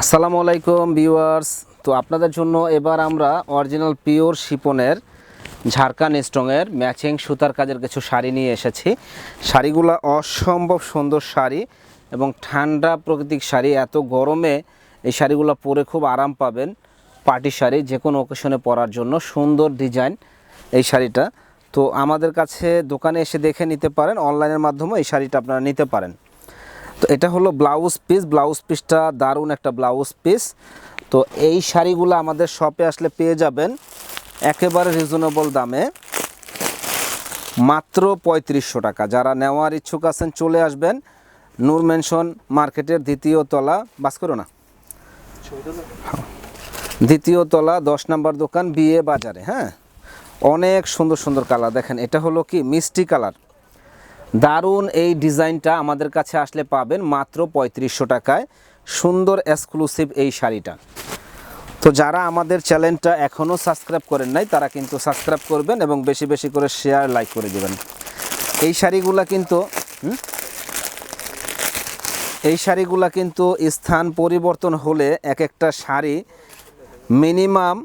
আসসালামু আলাইকুম ভিউয়ার্স। তো আপনাদের জন্য এবার আমরা অরিজিনাল পিওর শিপনের ঝাড়খান স্ট্রংয়ের ম্যাচিং সুতার কাজের কিছু শাড়ি নিয়ে এসেছি। শাড়িগুলো অসম্ভব সুন্দর শাড়ি এবং ঠান্ডা প্রাকৃতিক শাড়ি। এত গরমে এই শাড়িগুলো পরে খুব আরাম পাবেন পার্টি শাড়ি যে কোনো ওকেশনে পরার জন্য। সুন্দর ডিজাইন এই শাড়িটা। তো আমাদের কাছে দোকানে এসে দেখে নিতে পারেন। অনলাইনের মাধ্যমে এই শাড়িটা আপনারা নিতে পারেন। তো এটা হলো ব্লাউজ পিস ব্লাউজ পিসটা দারুণ একটা ব্লাউজ পিস তো এই শাড়িগুলো আমাদের শপে আসলে পেয়ে যাবেন একেবারে রিজনেবল দামে। মাত্র পঁয়ত্রিশশো টাকা। যারা নেওয়ার ইচ্ছুক আছেন, চলে আসবেন নূর মেনশন মার্কেটের দ্বিতীয় তলা। বাস করো না। দ্বিতীয় তলা, দশ নম্বর দোকান, বিয়ে বাজারে হ্যাঁ? অনেক সুন্দর সুন্দর কালার দেখেন, এটা হলো কি? মিষ্টি কালার দারুণ এই ডিজাইনটা আমাদের কাছে আসলে পাবেন মাত্র পঁয়ত্রিশশো টাকায়। সুন্দর এক্সক্লুসিভ এই শাড়িটা। তো যারা আমাদের চ্যানেলটা এখনও সাবস্ক্রাইব করেন নাই, তারা কিন্তু সাবস্ক্রাইব করবেন এবং বেশি বেশি করে শেয়ার লাইক করে দেবেন। এই শাড়িগুলা কিন্তু এই শাড়িগুলা কিন্তু স্থান পরিবর্তন হলে এক একটা শাড়ি মিনিমাম